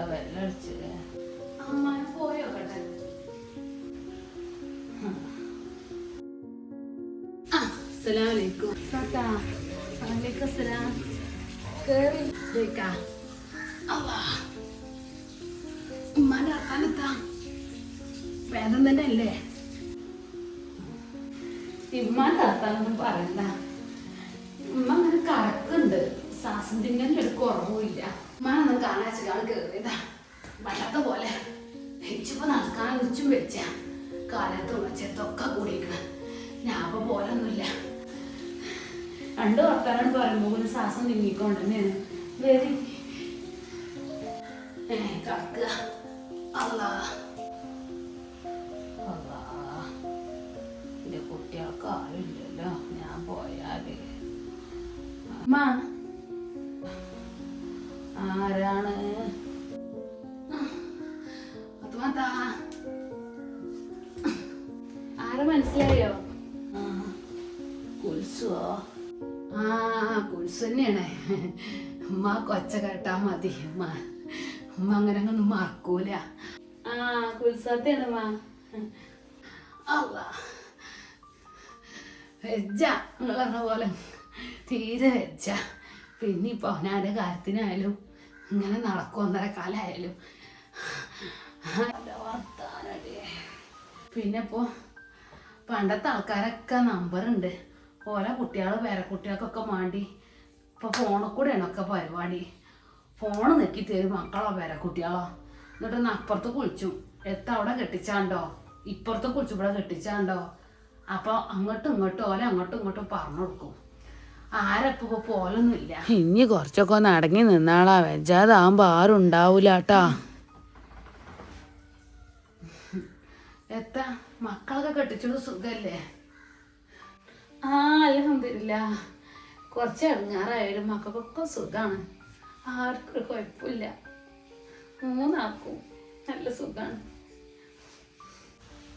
ഇവിടെ വെല്ലടിച്ചത് അമ്മാനെ പോയോ കേട്ടെ. അസ്സലാമലൈക്കും. വലൈക്കും അസ്സലാം. കേറി. ജയിക്കാ അവാ ഉമ്മാന്റെ അർത്താനെത്താ വേദം തന്നെ അല്ലേ? ഇമ്മാന്റെ അർത്താനൊന്നും പറയണ്ട. ഉമ്മ അങ്ങനെ കറക്കുണ്ട്. ശ്വാസം തിങ്ങലിന്റെ ഒരു കുറവുമില്ല. ഉമ്മാനൊന്നും കാണാച്ചാണ് കയറിയതാ വല്ലാത്ത പോലെ നെച്ചിപ്പോ നടക്കാൻ ഉച്ചും വെച്ച. കാലത്ത് വെച്ചത്തൊക്കെ കൂടിയിരിക്കണ. ഞാപ്പ പോലൊന്നുമില്ല. രണ്ട് വർത്താനം പറയുമ്പോൾ ഒരു ശ്വാസം തിങ്ങിക്കൊണ്ട് വേറെ കറക്കുക അല്ലാ അല്ലാ കുട്ടികൾക്ക് ആരുമില്ലല്ലോ. ഞാൻ പോയാൽ. അമ്മ ആ കുൽസു തന്നെയാണ്. ഉമ്മ കൊച്ച കേട്ടാ മതി. ഉമ്മ ഉമ്മ അങ്ങനെ ഒന്നും മറക്കൂല. ആ കുൽസത്തെയാണ് ഉമ്മ. അല്ല വെജ നിങ്ങൾ പറഞ്ഞ പോലെ തീരെ വെജ പിന്നെ ഇപ്പോൾ അവനാന്റെ കാര്യത്തിനായാലും ഇങ്ങനെ നടക്കും ഒന്നര കാലമായാലും വർത്താനടി പിന്നെ ഇപ്പോൾ പണ്ടത്തെ ആൾക്കാരൊക്കെ നമ്പറുണ്ട് ഓരോ കുട്ടികൾ വേറെ കുട്ടികൾക്കൊക്കെ മാണ്ടി. ഇപ്പോൾ ഫോണിൽ കൂടെ ഒക്കെ പരിപാടി. ഫോൺ നെക്കി തരും മക്കളോ വേറെ കുട്ടികളോ. എന്നിട്ട് ഒന്ന് അപ്പുറത്ത് കുളിച്ചു. എത്ത അവിടെ കെട്ടിച്ചാണ്ടോ? ഇപ്പുറത്ത് കുളിച്ചു ഇവിടെ കെട്ടിച്ചാണ്ടോ? അപ്പോൾ അങ്ങോട്ടും ഇങ്ങോട്ടും ഓല അങ്ങോട്ടും ഇങ്ങോട്ടും പറഞ്ഞു കൊടുക്കും. ആരപ്പോ പോലൊന്നുമില്ല ഇനി കുറച്ചൊക്കെ ഒന്ന് അടങ്ങി നിന്നാളാ. വെജാതാകുമ്പോൾ ആരും ഉണ്ടാവൂല കേട്ടാ എത്താ മക്കളൊക്കെ കെട്ടിച്ചത് സുഖല്ലേ? ആ അലഹമില്ല കുറച്ച് ഇറങ്ങാറായാലും മക്കൾക്കൊക്കെ സുഖമാണ് ആർക്കും ഒരു കുഴപ്പമില്ല. മൂന്നാക്കും നല്ല സുഖമാണ്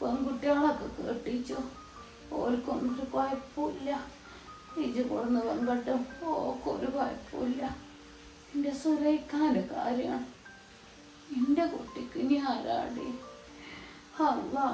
പെൺകുട്ടികളൊക്കെ കെട്ടിച്ചോ? ഓർക്കൊന്നും ഒരു കുഴപ്പമില്ല. ഇജ് കൊടുന്ന് പെൺകെട്ടും ഒരു കുഴപ്പമില്ല. എന്റെ സുരയിക്കാന്റെ കാര്യമാണ് എന്റെ കുട്ടിക്ക് ഇനി ആരാടി? അല്ലാ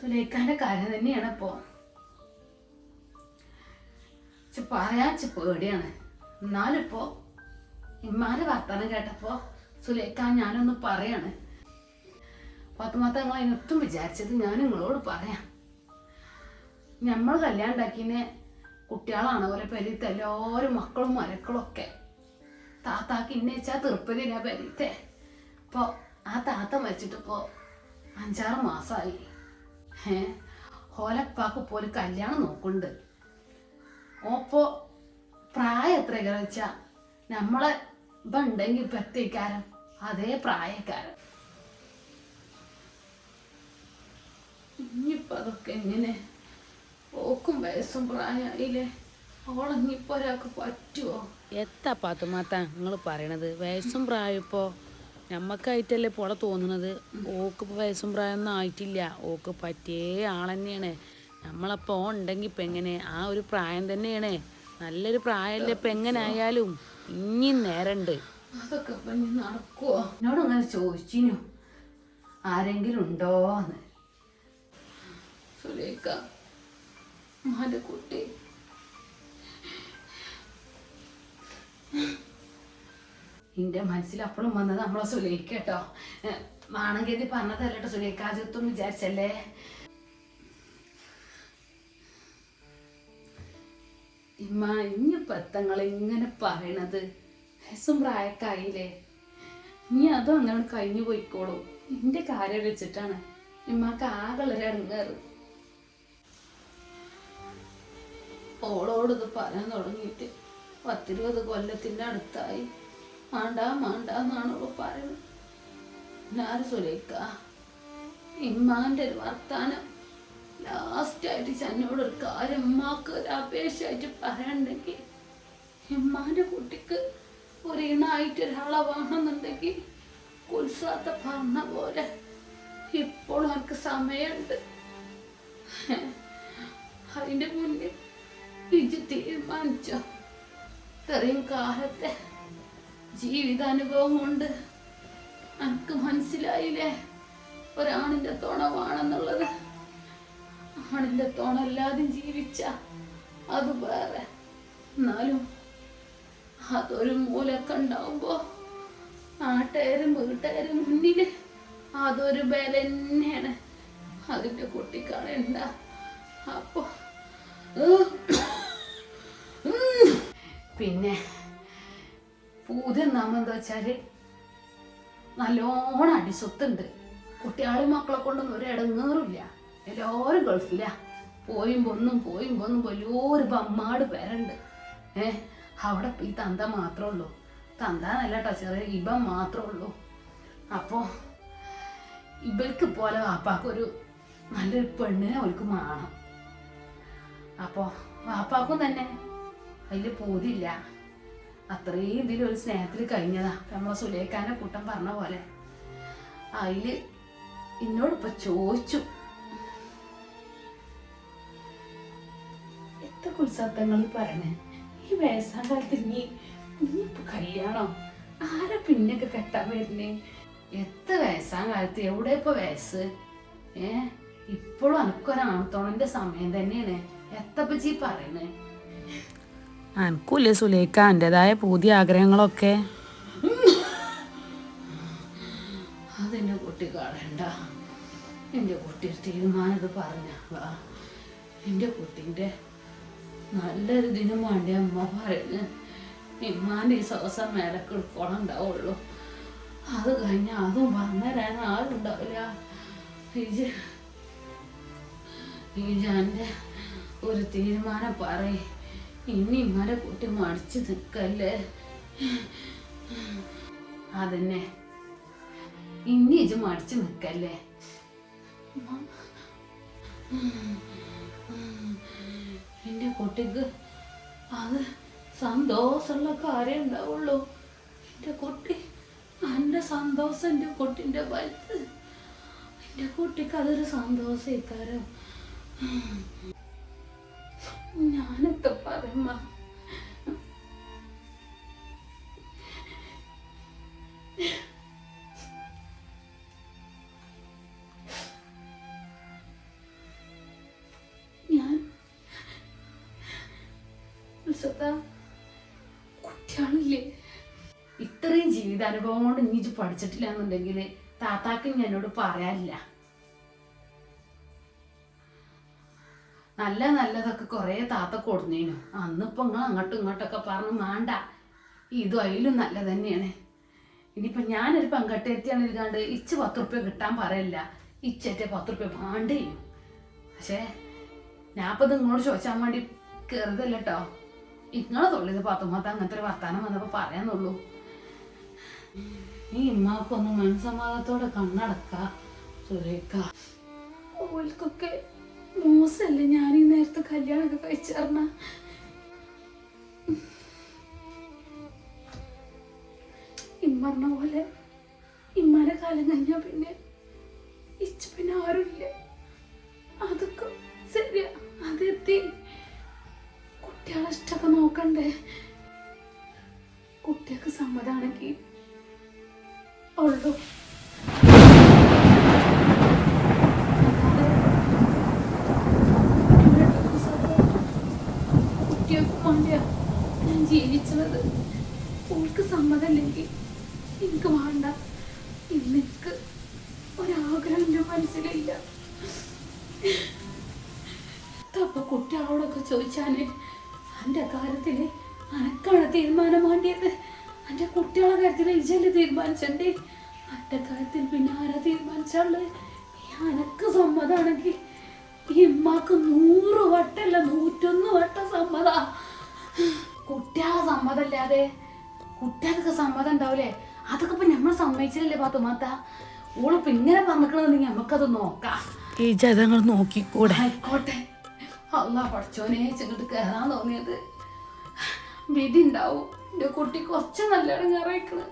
സുലൈഖാന്റെ കാര്യം തന്നെയാണ് ഇപ്പോ. പറയാ പേടിയാണ്. എന്നാലിപ്പോ ഇമ്മാന്റെ വർത്തമാനം കേട്ടപ്പോ സുലൈഖാൻ ഞാനൊന്ന് പറയാണ്. പത്തുമാത്ത നിങ്ങൾ അതിനൊത്തും വിചാരിച്ചത് ഞാൻ നിങ്ങളോട് പറയാം. നമ്മൾ കല്യാണം കുട്ടികളാണ് ഓരോ പെരീത്തെ എല്ലാവരും മക്കളും മരക്കളും ഒക്കെ? താത്താക്ക് ഇന്നേച്ചാ തീർപ്പതില്ല പെരീത്തെ. ഇപ്പോൾ ആ താത്ത മരിച്ചിട്ടിപ്പോ അഞ്ചാറ് മാസമായി ഏ ഓലപ്പാക്ക് ഇപ്പോൾ ഒരു കല്യാണം നോക്കുന്നുണ്ട്. ഓപ്പോ പ്രായം എത്ര വെച്ചാൽ നമ്മളെ ഇപ്പം ഉണ്ടെങ്കിൽ ഇപ്പം എത്തിക്കാരൻ അതേ പ്രായക്കാരൻ ഇനിയിപ്പോൾ അതൊക്കെ എങ്ങനെ? ഓക്കും വയസ്സും പ്രായമായില്ലേ ഓളഞ്ഞിപ്പോൾ ഒരാൾക്ക് പറ്റുമോ എത്താ പാത്തുമാത്ത നിങ്ങൾ പറയണത്. വയസ്സും പ്രായം ഇപ്പോ ഞമ്മക്കായിട്ടല്ലേ പോളെ തോന്നുന്നത് ഓക്ക് ഇപ്പൊ വയസ്സും പ്രായമൊന്നും ആയിട്ടില്ല. ഓക്ക് പറ്റിയ ആളെന്നെയാണ്. നമ്മളപ്പോ ഉണ്ടെങ്കിൽ ഇപ്പൊ എങ്ങനെ? ആ ഒരു പ്രായം തന്നെയാണ്. നല്ലൊരു പ്രായമല്ലേ ഇപ്പൊ എങ്ങനായാലും ഇനിയും നേരണ്ട്. അതൊക്കെ നടക്കുവോ? എന്നോട് അങ്ങനെ ചോദിച്ചിനു. ആരെങ്കിലും സുലേഖ മാന്റെ കുട്ടി. എന്റെ മനസ്സിൽ അപ്പോഴും വന്നത് നമ്മളെ സുലേഖ കേട്ടോ. മാണങ്കേതി പറഞ്ഞതല്ലോ ആജത്വം വിചാരിച്ചല്ലേ? ഇമ്മ ഇനി പത്തങ്ങൾ ഇങ്ങനെ പറയണത് വയസ്സും പ്രായക്കായില്ലേ? ഇനി അതും അങ്ങനെ കഴിഞ്ഞു പോയിക്കോളൂ. എന്റെ കാര്യം വെച്ചിട്ടാണ് ഇമ്മക്ക് ആകളുടെ ഇറങ്ങാറ് ഓളോട് പറയാൻ തുടങ്ങിയിട്ട് പത്തിരുപത് കൊല്ലത്തിന്റെ അടുത്തായി. മാണ്ടാ മാണ്ട എന്നാണ് ഓൾ പറയുന്നത്. ഞാൻ സുലേക്ക ഇമ്മാന്റെ ഒരു വർത്താനം. ലാസ്റ്റായിട്ട് ചെന്നോട് ഒരു കാര്യം ഉമ്മാക്ക് ഒരു അപേക്ഷയായിട്ട് പറയണ്ടെങ്കിൽ ഇമ്മാന്റെ കുട്ടിക്ക് ഒരു ഇണായിട്ട് ഒരാളെ വേണമെന്നുണ്ടെങ്കിൽ കുൽസാത്ത പറഞ്ഞ പോലെ ഇപ്പോഴും എനിക്ക് സമയമുണ്ട്. അതിന്റെ മുന്നിൽ ഇജ് തീരുമാനിച്ചോ? ഇത്രയും കാലത്തെ ജീവിതാനുഭവം കൊണ്ട് എനിക്ക് മനസ്സിലായില്ലേ? ഒരാണിന്റെ തുണവാണെന്നുള്ളത്. ആണിന്റെ തുണല്ലാതെ ജീവിച്ച അത് വേറെ. എന്നാലും അതൊരു മൂലൊക്കെ ഉണ്ടാവുമ്പോ നാട്ടുകാരും വീട്ടുകാരും മുന്നിൽ അതൊരു ബല തന്നെയാണ് അതിന്റെ കുട്ടിക്കാണണ്ട അപ്പൊ പിന്നെ പൂതി എന്താമെന്ന് വെച്ചാൽ? നല്ലോണം അടിസ്വത്തുണ്ട്. കുട്ടികളും മക്കളെ കൊണ്ടൊന്നും ഒരു ഇടങ്ങേറില്ല എല്ലാവരും ഗൾഫില്ല പോയും പൊന്നും പോയും പൊന്നും വലിയൊരു ബമ്മാട് പേരുണ്ട്. ഏ അവിടെ ഈ തന്ത മാത്രമേ ഉള്ളൂ. തന്ത നല്ല കേട്ടോ ചെറിയ ഇബൻ മാത്രമേ ഉള്ളൂ. അപ്പോൾ ഇവർക്ക് പോലെ വാപ്പാക്കൊരു നല്ലൊരു പെണ്ണിനെ അവർക്ക് മാണം. അപ്പോ വാപ്പാക്കും തന്നെ. വലിയ പൂതില്ല അത്രയും ഒരു സ്നേഹത്തിൽ കഴിഞ്ഞതാ. നമ്മളെ സുലേഖാനെ കൂട്ടം പറഞ്ഞ പോലെ. അതിൽ എന്നോടിപ്പോ ചോദിച്ചു. എത്ര കുത്സത്തങ്ങൾ പറഞ്ഞേ ഈ വയസ്സാം കാലത്ത് നീ ഇനിയിപ്പോ കല്യാണം? ആരെ പിന്നൊക്കെ കെട്ടാൻ വരുന്നേ എത്ര വയസ്സാം കാലത്ത്? എവിടെ ഇപ്പൊ വയസ്സ്? ഏ? ഇപ്പോഴും അനക്കൊരാണത്തോണന്റെ സമയം തന്നെയാണ്. എത്തപ്പച്ചി പറയണേ? അനക്കൂല്ലേ സുലേഖ? എന്റെതായ പുതിയ ആഗ്രഹങ്ങളൊക്കെ. അതെന്റെ കുട്ടി കാണണ്ട. എന്റെ കുട്ടി തീരുമാനത് പറഞ്ഞ എന്റെ കുട്ടീന്റെ നല്ലൊരു ദിനം വേണ്ടി അമ്മ പറയുന്നു. ഇമ്മാന്റെ ഈ ദിവസം മേലക്ക് എടുക്കോളം ഉണ്ടാവുള്ളൂ. അത് കഴിഞ്ഞ അതും പറഞ്ഞുതരാൻ ആരുണ്ടാവില്ല. ഇജ് ഇജാന്റെ ഒരു തീരുമാനം പറയ്. ഇനി ഇമ്മാരെ കൂട്ടി മടിച്ചു നിൽക്കല്ലേ അതന്നെ. ഇനി ഇജ് മടിച്ചു നിൽക്കല്ലേ എന്റെ കുട്ടിക്ക് അത് സന്തോഷമുള്ള കാര്യം ഉണ്ടാവുള്ളൂ. എന്റെ കുട്ടി എന്റെ സന്തോഷം എന്റെ കുട്ടിന്റെ വലുത്. എന്റെ കുട്ടിക്ക് അതൊരു സന്തോഷക്കാരം. ഞാനൊക്കെ പറയുമ്പോ ഞാൻ കുട്ടികളില്ലേ ഇത്രയും ജീവിതാനുഭവം കൊണ്ട് നീ പഠിച്ചിട്ടില്ല എന്നുണ്ടെങ്കിൽ താത്താക്ക് ഞാനോട് പറയാനില്ല. നല്ല നല്ലതൊക്കെ കുറേ താത്ത കൊടുന്നേനു. അന്നിപ്പോ നിങ്ങൾ അങ്ങോട്ടും ഇങ്ങോട്ടൊക്കെ പറഞ്ഞു വേണ്ട ഇതും അതിലും നല്ലത് തന്നെയാണ്. ഇനിയിപ്പോൾ ഞാനൊരു പങ്കട്ടെത്തിയാണ് ഇതാണ്ട് ഇച്ച് പത്ത് റുപ്യ കിട്ടാൻ പറയില്ല. ഇച്ചേറ്റെ പത്ത് റുപ്യ വേണ്ടേ പക്ഷേ ഞാൻ ഇപ്പൊ ഇത് നിങ്ങളോട് ചോദിച്ചാൽ വേണ്ടി കയറുതല്ല കേട്ടോ ഇങ്ങളെ തൊള്ളിത് പത്തുമ്പത്ത് അങ്ങനത്തെ ഒരു വർത്താനം വന്നപ്പോ പറയാന്നുള്ളൂ ഈ ഇമ്മാക്കൊന്ന് മനസമാധാനത്തോടെ കണ്ണടക്ക സുരേഖ ഓൽക്കൊക്കെ മോശമല്ലേ ഞാൻ ഈ നേരത്തെ കല്യാണമൊക്കെ കഴിച്ചറിഞ്ഞ ഇമ്മറിന പോലെ ഇമ്മാരെ കാലം കഴിഞ്ഞാ പിന്നെ ഇച്ച പിന്നെ ആരുമില്ല. അതൊക്കെ ശരിയാ. അതെത്തി. കുട്ടികളെ ഇഷ്ടമൊക്കെ നോക്കണ്ടേ? കുട്ടികൾക്ക് സമ്മതാണെങ്കിൽ ഉള്ളൂ കുട്ടികൾക്ക് വേണ്ടിയാ ഞാൻ ജീവിച്ചത്. ഓൾക്ക് സമ്മതമല്ലെങ്കിൽ എനിക്ക് വേണ്ട. ഇന്ന് എനിക്ക് ഒരാഗ്രഹം എന്റെ മനസ്സിലില്ല. അപ്പൊ കുട്ടികളോടൊക്കെ ചോദിച്ചാൽ അന്റെ കാര്യത്തിൽ അനക്കാണ് തീരുമാനം വേണ്ടിയത്. എന്റെ കുട്ടികളെ കാര്യത്തിൽ ഇജല്ലേ തീരുമാനിച്ചണ്ടേ അന്റെ കാര്യത്തിൽ പിന്നെ ആരാ തീരുമാനിച്ചാൾ അനക്ക് സമ്മതാണെങ്കിൽ ഈ ഉമ്മാക്ക് നൂറ് വട്ടല്ല നൂറ്റൊന്ന് വട്ടം സമ്മതാ. കുട്ടികളെ സമ്മതല്ലാതെ കുട്ടികൾക്ക് സമ്മതം ഉണ്ടാവില്ലേ അതൊക്കെ ഇപ്പൊ നമ്മൾ സമ്മതിച്ചില്ലല്ലേ പാത്തുമാത്ത ഓളിപ്പോ ഇങ്ങനെ പറഞ്ഞിട്ടുണ്ടെങ്കിൽ നമുക്കത് നോക്കാം. ഈ ജതങ്ങൾ നോക്കിക്കൂടെ? ആയിക്കോട്ടെ. അല്ല പഠിച്ചോനെ ചെങ്ങോട്ട് കയറാൻ തോന്നിയത്. വിധി ഉണ്ടാവും എന്റെ കുട്ടി കുറച്ച് നല്ലോണം കയറിക്കണ്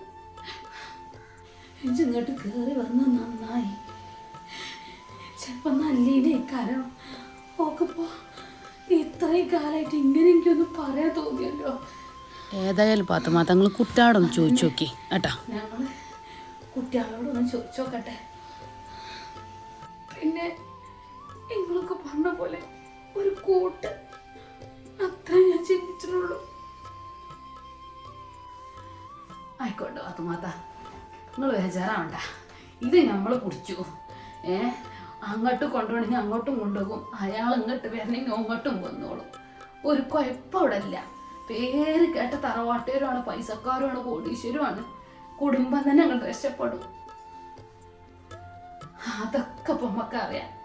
ചെങ്ങോട്ട് കയറി വന്ന് നന്നായി. ചിലപ്പോ നല്ലീനെ കാരണം ഓക്കിപ്പോ ഇത്രയും കാലമായിട്ട് ഇങ്ങനെ എനിക്കൊന്നും പറയാൻ തോന്നിയല്ലോ. ഏതായാലും പാത്തമ്മ തങ്ങൾ കുട്ടാടും ചോദിച്ചു നോക്കി കേട്ടാ? ഞങ്ങൾ കുട്ടികളോടൊന്ന് ചോദിച്ചു നോക്കട്ടെ. പിന്നെ നിങ്ങളൊക്കെ പറഞ്ഞ പോലെ ഒരു കൂട്ട് അത്ര ഞാൻ ചിന്തിച്ചിട്ടുള്ളൂ ആയിക്കോട്ടെ പാത്തമാത്ത നിങ്ങൾ ബേജാറാവണ്ട ഇത് നമ്മൾ കുടിച്ചു. ഏ? അങ്ങോട്ട് കൊണ്ടുപോകണമെങ്കിൽ അങ്ങോട്ടും കൊണ്ടുപോകും. അയാൾ ഇങ്ങോട്ട് വരണമെങ്കിൽ അങ്ങോട്ടും കൊന്നോളും ഒരു കുഴപ്പമില്ല പേര് കേട്ട തറവാട്ടുകാരുമാണ് പൈസക്കാരുമാണ് കോടീശ്വരുമാണ്. കുടുംബം തന്നെ അങ്ങോട്ട് രക്ഷപ്പെടും. അതൊക്കെ പൊമ്മക്കറിയാം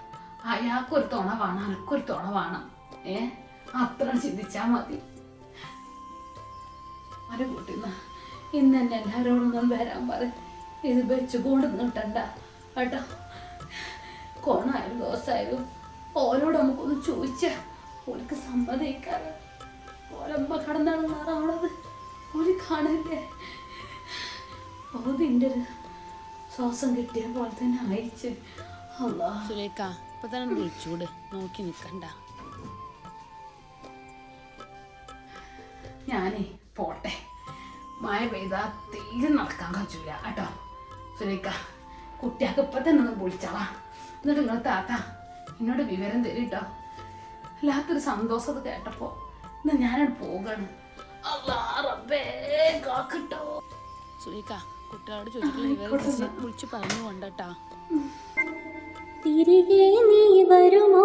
അയാൾക്കൊരു തുണ വേണം അനക്കൊരു തുണ വേണം. ഏ? അത്ര ചിന്തിച്ചാ മതി. ഒരു കൂട്ടിന്ന. ഇന്ന് തന്നെ എല്ലാവരോടൊന്നും വരാൻ പറ ഇത് വെച്ചുകൊണ്ട് നിട്ടണ്ട കേട്ടോ? കോണായാലും ദോശമായാലും ഓരോട് നമുക്കൊന്ന് ചോദിച്ചാ ഓർക്ക് സമ്മതിക്കാറ് ഓരമ്മ കടന്നാണ് മാറാവണത് ഓര് കാണില്ലേ? ഓതിന്റെ ഒരു ശ്വാസം കിട്ടിയ പോലെ തന്നെ അയച്ച് അല്ലാ സുലേഖ ഇപ്പൊ തന്നെ വിളിച്ചൂട്. നോക്കി നിക്കണ്ട. ഞാനേ പോട്ടെ. മഴ പെയ്താ തീരെ നടക്കാൻ കഴിച്ചില്ല കേട്ടോ. സുരേഖ കുട്ടിയാൾക്ക് ഇപ്പൊ തന്നെ ഒന്ന് വിളിച്ചവാ എന്നിട്ട് നിങ്ങൾ താത്ത എന്നോട് വിവരം തരും കേട്ടോ വല്ലാത്തൊരു സന്തോഷം അത് കേട്ടപ്പോ എന്നാ ഞാനവിടെ പോകാണ്. കുട്ടികളോട് വിവരം വിളിച്ച് പറഞ്ഞു കൊണ്ടട്ടാ. തിരികെ നീ വരുമോ?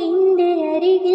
എന്റെ അരികിൽ